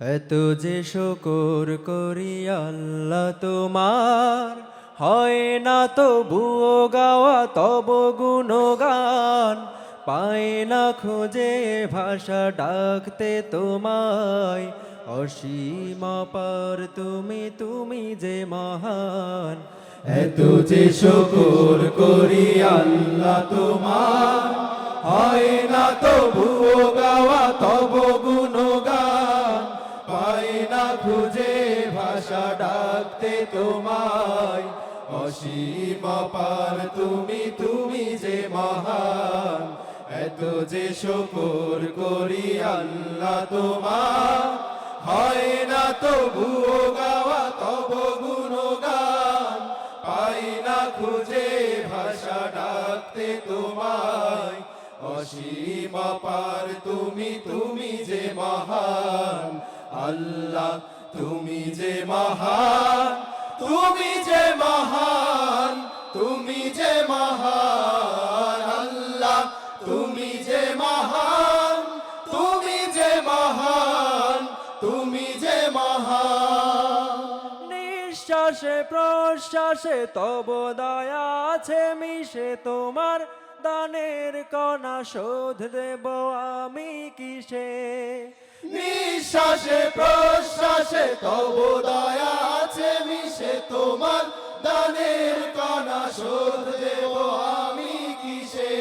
এত যে শকর করি আল্লাহ তোমার, হয় না তো বুয়ো গাওয়া তব গুণগান। পায় না খুঁজে ভাষা ডাকতে তোমায়, অসীম পার তুমি তুমি যে মহান। এত যে শকর করি আল্লাহ তোমার, হয় না তো ভুয়ো খুঁজে ভাষা ডাকতে তোমায়, অসীম পার তুমি তুমি যে মহান, এত যে শকর করি আল্লাহ তোমার। হয় না তো ভুয়ো গাওয়া, তব গুণগান, পাই না খুঁজে ভাষা ডাকতে তোমায়। অসীম পার তুমি তুমি যে মহান, আল্লাহ তুমি যে মহান, তুমি যে মহান, তুমি যে মহান আল্লাহ, তুমি যে মহান, তুমি যে মহান, তুমি যে মহান। নিঃশ্বাসে, প্রশ্বাসে তব দয়া আছে মিশে তোমার দানের কণা, শোধ দেব আমি কিসে? নিঃশ্বাসে, প্রশ্বাসে তব দয়া আছে মিশে তোমার দানের কণা, শোধ দেব আমি কিসে?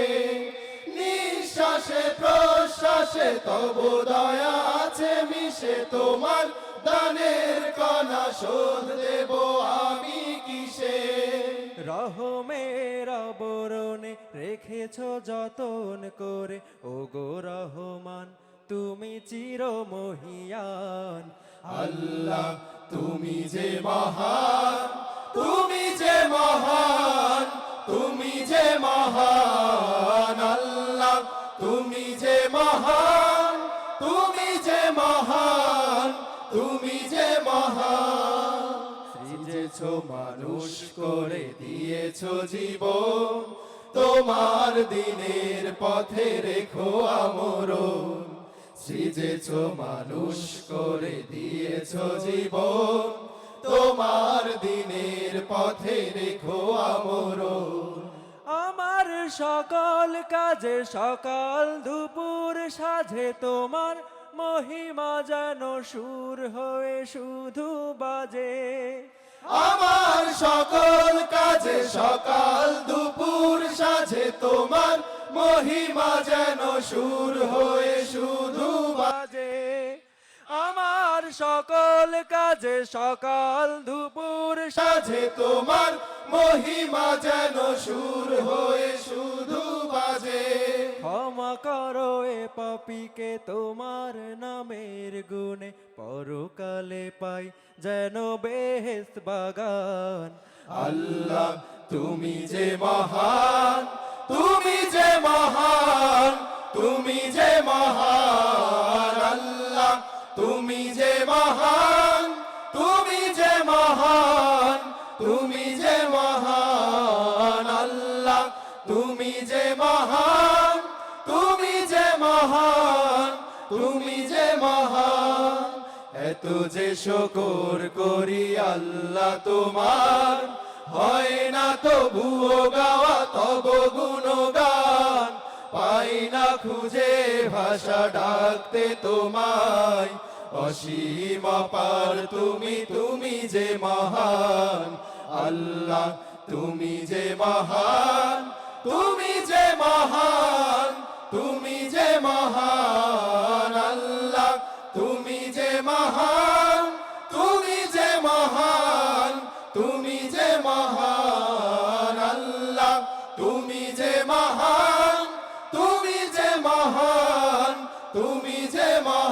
নিঃশ্বাসে, প্রশ্বাসে তব দয়া আছে মিশে তোমার দানের কণা, শোধ দেব আমি কিসে? রহমের বরণে রেখেছ যতন করে ও গো রহমান। তুমি চির মহিয়ান আল্লাহ তুমি যে মহান তুমি যে মহান তুমি যে মহান। আল্লাহ তুমি যে মহান তুমি যে মহান তুমি যে মহান। সৃজেছ মানুষ করে দিয়েছ জীবন তোমার দিনের পথে রেখো আমরণ। সৃজেছ মানুষ করে দিয়েছ জীবন। তোমার দিনের পথে রেখো আমরণ। আমার সকল কাজে সকাল দুপুর সাঝে তোমার মহিমা যেন সুর হয়ে শুধু বাজে। আমার সকল কাজে সকাল দুপুর সাঝে তোমার মহিমা যেন সুর হয়ে শুধু বাজে। আমার সকল কাজে সকাল দুপুর সাজে। তোমার মহিমা যেন সুর হয়ে শুধু বাজে। ক্ষমা করো এ পাপিকে তোমার নামের গুণে। পরকালে পাই যেন বেহেস বাগান। আল্লাহ, তুমি যে মহান, তুমি যে মহান আল্লাহ, তুমি যে মহান, তুমি যে মহান, তুমি যে মহান আল্লাহ, তুমি যে মহান, তুমি যে মহান, তুমি যে মহান। এত যে শকর করি আল্লাহ তোমার, হয় না তো গাওয়া তব গুণগান। পাই না খুঁজে, ভাষা ডাকতে তোমায়। অসীম পার তুমি তুমি যে মহান। আল্লাহ, তুমি যে মহান। তুমি যে মহান। তুমি যে মহান। আল্লাহ, তুমি যে মহান। তুমি যে মহান। তুমি যে মহান। তুমি যে মা